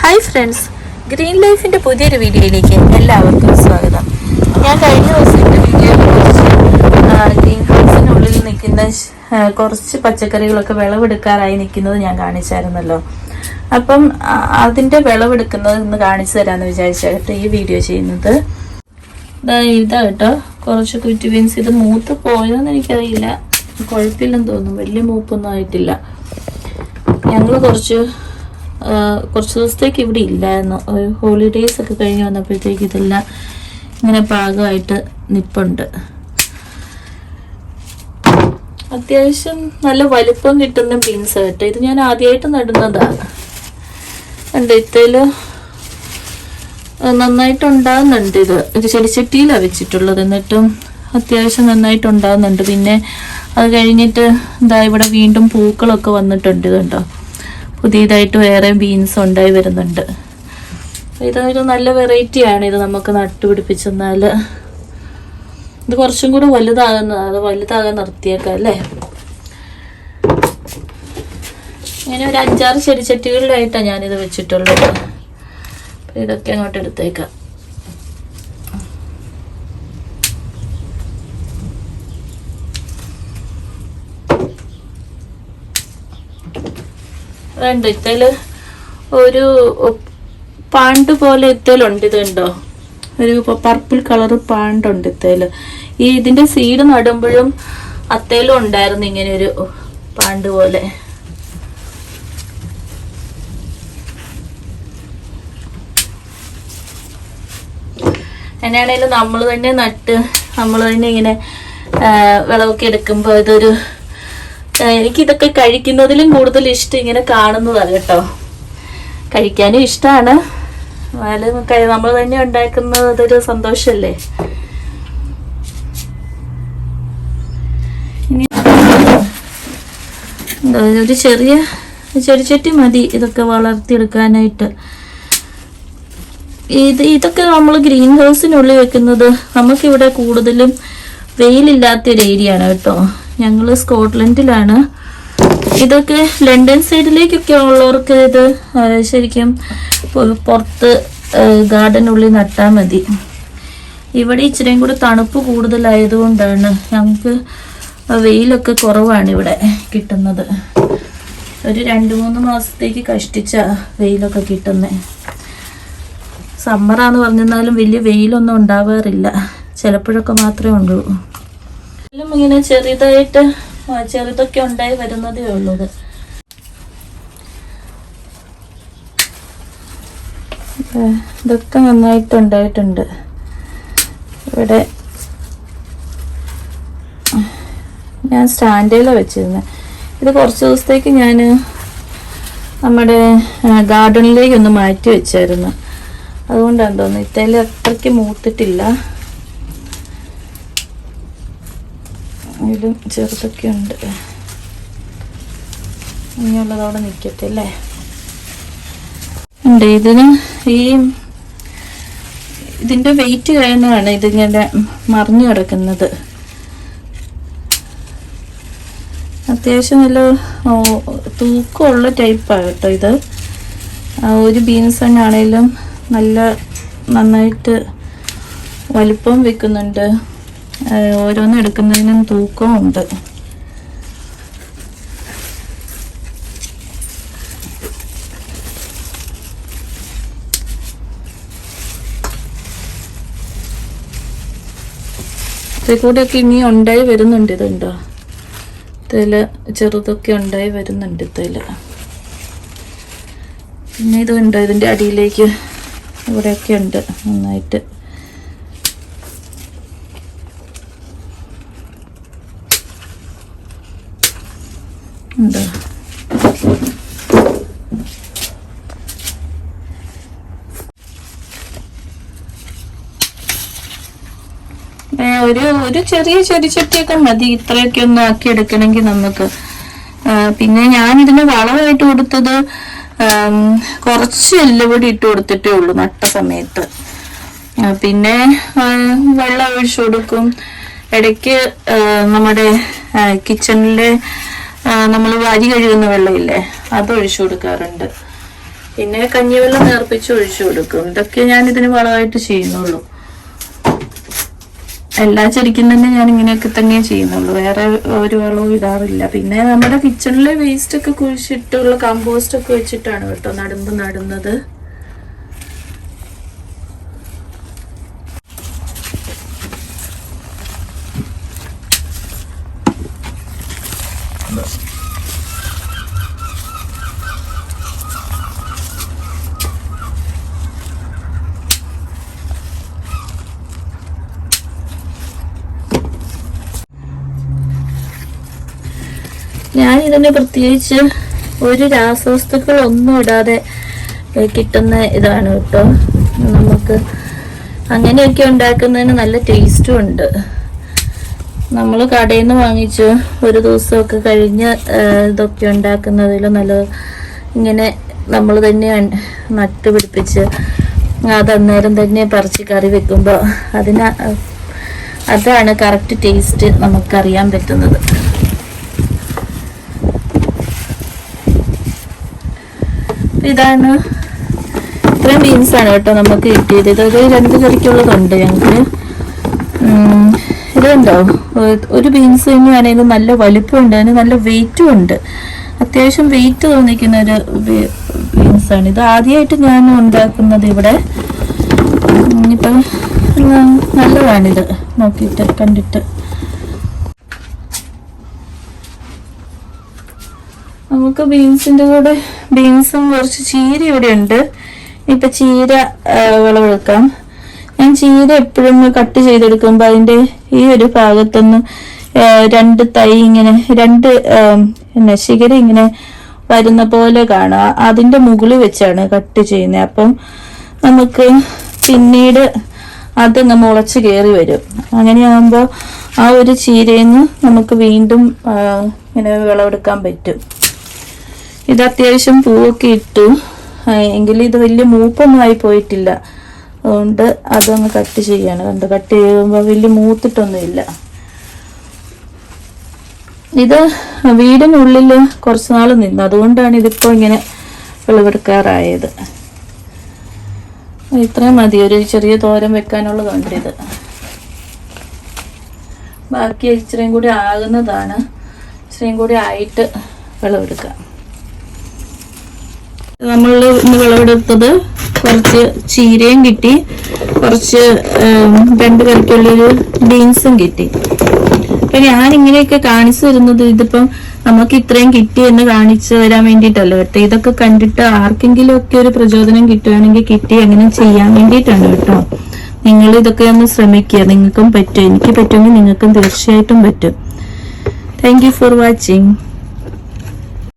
Hi friends green ലൈഫിന്റെ പുതിയൊരു വീഡിയോയിലേക്ക് എല്ലാവർക്കും സ്വാഗതം. ഞാൻ കഴിഞ്ഞ ദിവസം വീഡിയോയിൽ കുറച്ച് ഗ്രീൻ ഹൗസിനുള്ളിൽ നിൽക്കുന്ന കുറച്ച് പച്ചക്കറികളൊക്കെ വിളവെടുക്കാറായി നിൽക്കുന്നത് ഞാൻ കാണിച്ചായിരുന്നല്ലോ. അപ്പം അതിന്റെ വിളവെടുക്കുന്നത് ഇന്ന് കാണിച്ചു തരാമെന്ന് വിചാരിച്ചായിട്ട് ഈ വീഡിയോ ചെയ്യുന്നത്. ഇതാ കേട്ടോ കുറച്ച് കുറ്റി ബീൻസ് ഇത് മൂത്ത് പോയോന്ന് എനിക്കറിയില്ല. കുഴപ്പമില്ലെന്ന് തോന്നുന്നു. വലിയ മൂപ്പൊന്നും ആയിട്ടില്ല. ഞങ്ങൾ കുറച്ച് കുറച്ച് ദിവസത്തേക്ക് ഇവിടെ ഇല്ലായിരുന്നു. ഒരു ഹോളിഡേയ്സ് ഒക്കെ കഴിഞ്ഞ് വന്നപ്പോഴത്തേക്ക് ഇതെല്ലാം ഇങ്ങനെ പാകമായിട്ട് നിപ്പുണ്ട്. അത്യാവശ്യം നല്ല വലുപ്പം കിട്ടുന്ന ബീൻസ് കേട്ടോ. ഇത് ഞാൻ ആദ്യമായിട്ട് നടുന്നതാണ് ഉണ്ട് ഇത്തേൽ നന്നായിട്ട് ഉണ്ടാകുന്നുണ്ട് ഇത്. ഇത് ചെടിച്ചട്ടിയിലാണ് വെച്ചിട്ടുള്ളത്. എന്നിട്ടും അത്യാവശ്യം നന്നായിട്ട് ഉണ്ടാകുന്നുണ്ട് പിന്നെ അത് കഴിഞ്ഞിട്ട് ഇതാ ഇവിടെ വീണ്ടും പൂക്കളൊക്കെ വന്നിട്ടുണ്ട് ഇതുണ്ടോ പുതിയതായിട്ട് വേറെ ബീൻസ് ഉണ്ടായി വരുന്നുണ്ട്. ഇതൊരു നല്ല വെറൈറ്റിയാണ് ഇത് നമുക്ക് നട്ടുപിടിപ്പിച്ചെന്നാൽ. ഇത് കുറച്ചും കൂടെ വലുതാകുന്ന അത് വലുതാകാൻ നിർത്തിയേക്കാം അല്ലേ? ഇങ്ങനെ ഒരു അഞ്ചാറ് ചെടിച്ചട്ടികളിലായിട്ടാണ് ഞാനിത് വെച്ചിട്ടുള്ളത്. ഇതൊക്കെ അങ്ങോട്ട് എടുത്തേക്കാം. വേണ്ട ഇത്തേൽ ഒരു പാണ്ട് പോലെ ഇത്തേലുണ്ട് ഇത് കണ്ടോ ഒരു പർപ്പിൾ കളർ പാണ്ടുണ്ട് ഇത്തേൽ ഈ ഇതിന്റെ സീഡ് നടുമ്പോഴും അത്തേലും ഉണ്ടായിരുന്നു ഇങ്ങനെ ഒരു പാണ്ട് പോലെ. എന്നാണേലും നമ്മൾ തന്നെ നട്ട് നമ്മൾ തന്നെ ഇങ്ങനെ വിളവൊക്കെ എടുക്കുമ്പോൾ ഇതൊരു ആ, എനിക്കിതൊക്കെ കഴിക്കുന്നതിലും കൂടുതൽ ഇഷ്ടം ഇങ്ങനെ കാണുന്നതാണ് കേട്ടോ. കഴിക്കാനും ഇഷ്ടമാണ് നമ്മൾ തന്നെ ഉണ്ടാക്കുന്നത് അതൊരു എന്താ, ഒരു ചെറിയ ചെടിച്ചട്ടി മതി. ഇതൊക്കെ വളർത്തിയെടുക്കാനായിട്ട്. ഇത് ഇതൊക്കെ നമ്മൾ ഗ്രീൻ ഹൗസിനുള്ളിൽ വെക്കുന്നത് നമുക്കിവിടെ കൂടുതലും വെയിലില്ലാത്ത ഒരു ഏരിയ ആണ് കേട്ടോ. ഞങ്ങൾ സ്കോട്ട്ലൻഡിലാണ്. ഇതൊക്കെ ലണ്ടൻ സൈഡിലേക്കൊക്കെ ഉള്ളവർക്ക് ഇത് ശരിക്കും പുറത്ത് ഗാർഡനുള്ളിൽ നട്ടാൽ മതി. ഇവിടെ ഇച്ചിരിയും കൂടി തണുപ്പ് കൂടുതലായതുകൊണ്ടാണ് ഞങ്ങൾക്ക് വെയിലൊക്കെ കുറവാണ് ഇവിടെ കിട്ടുന്നത്. ഒരു രണ്ട് മൂന്ന് മാസത്തേക്ക് കഷ്ടിച്ച വെയിലൊക്കെ കിട്ടുന്നത് സമ്മറാന്ന് പറഞ്ഞാലും വലിയ വെയിലൊന്നും ഉണ്ടാവാറില്ല. ചിലപ്പോഴൊക്കെ മാത്രമേ ഉള്ളൂ. എല്ലാം ഇങ്ങനെ ചെറുതായിട്ട് ചെറുതൊക്കെ ഉണ്ടായി വരുന്നതേ ഉള്ളൂ ഇത് ഏ, ഇതൊക്കെ നന്നായിട്ട് ഉണ്ടായിട്ടുണ്ട്. ഇവിടെ ഞാൻ സ്റ്റാൻഡേലാണ് വെച്ചിരുന്നത് ഇത് കുറച്ച് ദിവസത്തേക്ക് ഞാൻ നമ്മുടെ ഗാർഡനിലേക്കൊന്ന് മാറ്റി വെച്ചായിരുന്നു. അതുകൊണ്ടാണ് തോന്നുന്നു ഇത്തേലും അത്രയ്ക്ക് മൂത്തിട്ടില്ല. ഇതിലും ചെറുതൊക്കെ ഉണ്ട് ഇനിയുള്ളത് അവിടെ നിൽക്കട്ടെ അല്ലേ? ഉണ്ട് ഇതിന് ഈ ഇതിന്റെ വെയിറ്റ് കഴിഞ്ഞാണ് ഇതിങ്ങനെ മറിഞ്ഞു കിടക്കുന്നത്. അത്യാവശ്യം നല്ല തൂക്കമുള്ള ടൈപ്പാണ് കേട്ടോ ഇത് ഒരു ബീൻസ് ആണെങ്കിലും നല്ല നന്നായിട്ട് വലിപ്പം വെക്കുന്നുണ്ട്. ഓരോന്ന് എടുക്കുന്നതിനും തൂക്കവും ഉണ്ട് ഇതിൽ കൂടെയൊക്കെ ഇനി ഉണ്ടായി വരുന്നുണ്ട് ഇതുണ്ടോ? ഇതിൽ ചെറുതൊക്കെ ഉണ്ടായി വരുന്നുണ്ട് ഇതിൽ. പിന്നെ ഇതുണ്ട് ഇതിന്റെ അടിയിലേക്ക്? ഇവിടെയൊക്കെ ഉണ്ട് നന്നായിട്ട്. ഏ, ഒരു ഒരു ചെറിയ ചെടിച്ചട്ടിയൊക്കെ മതി. ഇത്രയൊക്കെ ഒന്ന് ആക്കി എടുക്കണമെങ്കിൽ നമുക്ക് പിന്നെ ഞാൻ ഇതിന് വളമായിട്ട് കൊടുത്തത് കുറച്ച് എല്ലുപൊടി ഇട്ട് കൊടുത്തിട്ടേ ഉള്ളൂ നട്ട സമയത്ത്. പിന്നെ വെള്ളം ഒഴിച്ചു കൊടുക്കും. ഇടയ്ക്ക് നമ്മുടെ കിച്ചണിലെ നമ്മൾ വാരി കഴുകുന്ന വെള്ളമില്ലേ? അത് ഒഴിച്ചു കൊടുക്കാറുണ്ട്. പിന്നെ കഞ്ഞിവെള്ളം നേർപ്പിച്ച് ഒഴിച്ചു കൊടുക്കും. ഇതൊക്കെ ഞാൻ ഇതിന് വളമായിട്ട് ചെയ്യുന്നുള്ളൂ. എല്ലാ ചെടിക്കും തന്നെ ഞാൻ ഇങ്ങനെയൊക്കെ തന്നെ ചെയ്യുന്നുള്ളൂ. വേറെ ഒരു വളവും ഇടാറില്ല. പിന്നെ നമ്മുടെ കിച്ചണിലെ വേസ്റ്റ് ഒക്കെ കുഴിച്ചിട്ടുള്ള കമ്പോസ്റ്റ് ഒക്കെ വെച്ചിട്ടാണ് കേട്ടോ. നടുമ്പ് നടുന്നത്. ഞാൻ ഇതിന് പ്രത്യേകിച്ച് ഒരു രാസവസ്തുക്കൾ ഒന്നും ഇടാതെ കിട്ടുന്ന ഇതാണ് കേട്ടോ. നമുക്ക് അങ്ങനെയൊക്കെ ഉണ്ടാക്കുന്നതിന് നല്ല ടേസ്റ്റും ഉണ്ട്. നമ്മൾ കടയിൽ നിന്ന് വാങ്ങിച്ച് ഒരു ദിവസമൊക്കെ കഴിഞ്ഞ് ഇതൊക്കെ ഉണ്ടാക്കുന്നതിൽ നല്ല ഇങ്ങനെ നമ്മൾ തന്നെ നട്ടുപിടിപ്പിച്ച് അന്നേരം തന്നെ പറിച്ച് കറി വെക്കുമ്പോൾ അതിന് അതാണ് കറക്റ്റ് ടേസ്റ്റ് നമുക്കറിയാൻ പറ്റുന്നത്. ഇതാണ് ഇത്രയും ബീൻസാണ് കേട്ടോ നമുക്ക് കിട്ടിയത്. ഇതൊരു രണ്ട് കറിക്കുള്ളതുണ്ട് ഞങ്ങൾക്ക് ഉം, ഇതുണ്ടോ? ഒരു ബീൻസ് തന്നെയാണെങ്കിലും നല്ല വലിപ്പമുണ്ട് അതിന് നല്ല വെയിറ്റും ഉണ്ട്. അത്യാവശ്യം വെയിറ്റ് തോന്നിക്കുന്ന ഒരു ബീൻസ് ആണ്. ഇത് ആദ്യമായിട്ട് ഞാൻ ഉണ്ടാക്കുന്നത് ഇവിടെ. ഇനിയിപ്പം നല്ലതാണിത്. നോക്കിയിട്ട് കണ്ടിട്ട്. നമുക്ക് ബീൻസിന്റെ കൂടെ ബീൻസും കുറച്ച് ചീര ഇവിടെ ഉണ്ട്. ഇപ്പൊ ചീര വിളവെടുക്കാം. ഞാൻ ചീര എപ്പോഴും കട്ട് ചെയ്തെടുക്കുമ്പോൾ അതിന്റെ ഈ ഒരു ഭാഗത്തൊന്ന് രണ്ട് തൈ ഇങ്ങനെ രണ്ട് പിന്നെ ശിഖര ഇങ്ങനെ വരുന്ന പോലെ കാണാം. അതിന്റെ മുകളിൽ വെച്ചാണ് കട്ട് ചെയ്യുന്നത്. അപ്പം നമുക്ക് പിന്നീട് അതങ്ങ് മുളച്ച് കയറി വരും. അങ്ങനെയാകുമ്പോൾ ആ ഒരു ചീരയിൽ നിന്ന് നമുക്ക് വീണ്ടും ഇങ്ങനെ വിളവെടുക്കാൻ പറ്റും. ഇത് അത്യാവശ്യം പൂവൊക്കെ ഇട്ടു. എങ്കിലും ഇത് വലിയ മൂപ്പൊന്നും ആയി പോയിട്ടില്ല. അതുകൊണ്ട് അതൊന്ന് കട്ട് ചെയ്യാണ്. കണ്ട്? കട്ട് ചെയ്യുമ്പോൾ വലിയ മൂത്തിട്ടൊന്നുമില്ല. ഇത് വീടിനുള്ളിൽ കുറച്ച് നാൾ നിന്നു. അതുകൊണ്ടാണ് ഇതിപ്പോൾ ഇങ്ങനെ വിളവെടുക്കാറായത് ഇത്രയും മതി. ഒരു ചെറിയ തോരൻ വെക്കാനുള്ളതുണ്ട് ഇത്? ബാക്കി ഇച്ചിരിയും കൂടി ആകുന്നതാണ്. ഇച്ചിരിയും കൂടി ആയിട്ട് വിളവെടുക്കാം നമ്മൾ ഇന്ന് വിളവെടുത്തത് കുറച്ച് ചീരയും കിട്ടി. കുറച്ച് രണ്ട് കറിക്കുള്ളൊരു ബീൻസും കിട്ടി. അപ്പൊ ഞാൻ ഇങ്ങനെയൊക്കെ കാണിച്ചു തരുന്നത് ഇതിപ്പം നമുക്ക് ഇത്രയും കിട്ടി എന്ന് കാണിച്ചു തരാൻ വേണ്ടിയിട്ടല്ല. കേട്ടോ ഇതൊക്കെ കണ്ടിട്ട് ആർക്കെങ്കിലും ഒക്കെ ഒരു പ്രചോദനം കിട്ടുകയാണെങ്കിൽ കിട്ടി അങ്ങനെ ചെയ്യാൻ വേണ്ടിയിട്ടാണ് കേട്ടോ. നിങ്ങൾ ഇതൊക്കെ ഒന്ന് ശ്രമിക്കുക. നിങ്ങൾക്കും പറ്റും. എനിക്ക് പറ്റുമെങ്കിൽ നിങ്ങൾക്കും തീർച്ചയായിട്ടും പറ്റും. Thank for watching